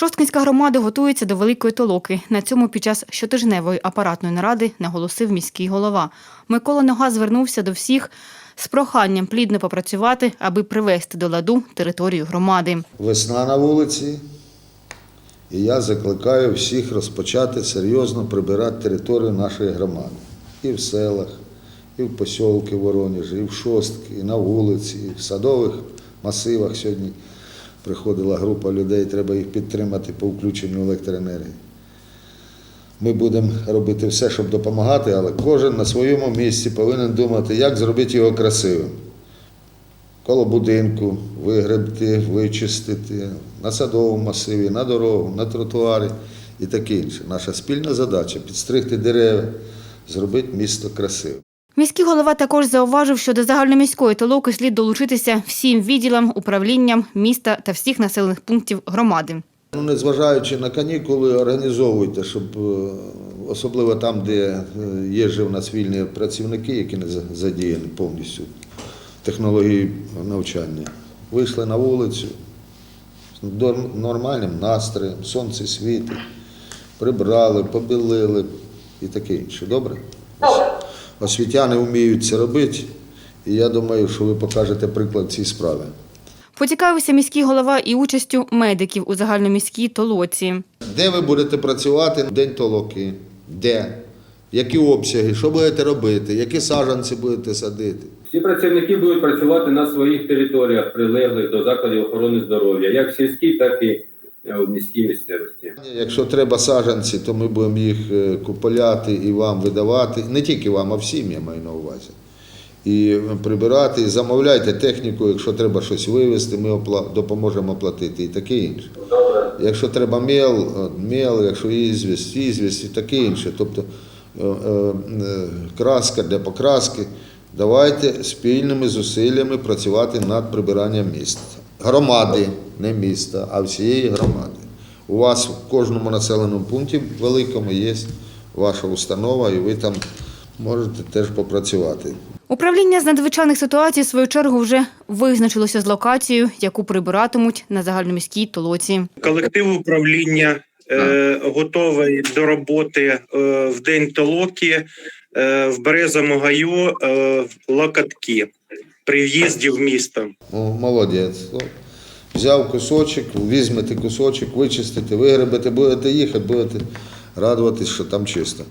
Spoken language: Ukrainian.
Шосткинська громада готується до великої толоки. На цьому під час щотижневої апаратної наради наголосив міський голова. Микола Нога звернувся до всіх з проханням плідно попрацювати, аби привести до ладу територію громади. Весна на вулиці, і я закликаю всіх розпочати серйозно прибирати територію нашої громади. І в селах, і в посілки Воронежі, і в Шостки, і на вулиці, і в садових масивах сьогодні приходила група людей, треба їх підтримати по включенню електроенергії. Ми будемо робити все, щоб допомагати, але кожен на своєму місці повинен думати, як зробити його красивим. Коло будинку вигребти, вичистити, на садовому масиві, на дорогу, на тротуарі і таке інше. Наша спільна задача підстригти дерева, зробити місто красивим. Міський голова також зауважив, що до загальноміської толоки слід долучитися всім відділам, управлінням міста та всіх населених пунктів громади. Ну, незважаючи на канікули, організовуйте, щоб е, особливо там, де е, є же в нас вільні працівники, які не задіяні повністю технології навчання. Вийшли на вулицю з нормальним настроєм, сонце світить, прибрали, побілили і таке інше. Добре? Освітяни вміють це робити, і я думаю, що ви покажете приклад цій справі. Поцікавився міський голова і участю медиків у загальноміській толоці. Де ви будете працювати день толоки? Де? Які обсяги? Що будете робити? Які саджанці будете садити? Всі працівники будуть працювати на своїх територіях, прилеглих до закладів охорони здоров'я, як в сільській, так і в міській місцевості. Якщо треба саджанці, то ми будемо їх е, куполяти і вам видавати. Не тільки вам, а всім я маю на увазі. І прибирати, і замовляйте техніку, якщо треба щось вивезти, ми опла- допоможемо оплатити і таке інше. Якщо треба мел, мел, якщо ізвість, ізвість і таке інше. Тобто е, е, е, краска для покраски. Давайте спільними зусиллями працювати над прибиранням міста. Громади, не міста, а всієї громади. У вас в кожному населеному пункті великому є ваша установа, і ви там можете теж попрацювати. Управління з надзвичайних ситуацій, в свою чергу, вже визначилося з локацією, яку прибиратимуть на загальноміській толоці. Колектив управління е, готовий до роботи е, в день толоки е, в Березому гаю е, в Локатки при в'їзді в місто. О, молодець. Ну, Взяв кусочок, візьмете кусочок, вичистите, вигребете, будете їхати, будете радуватись, що там чисто.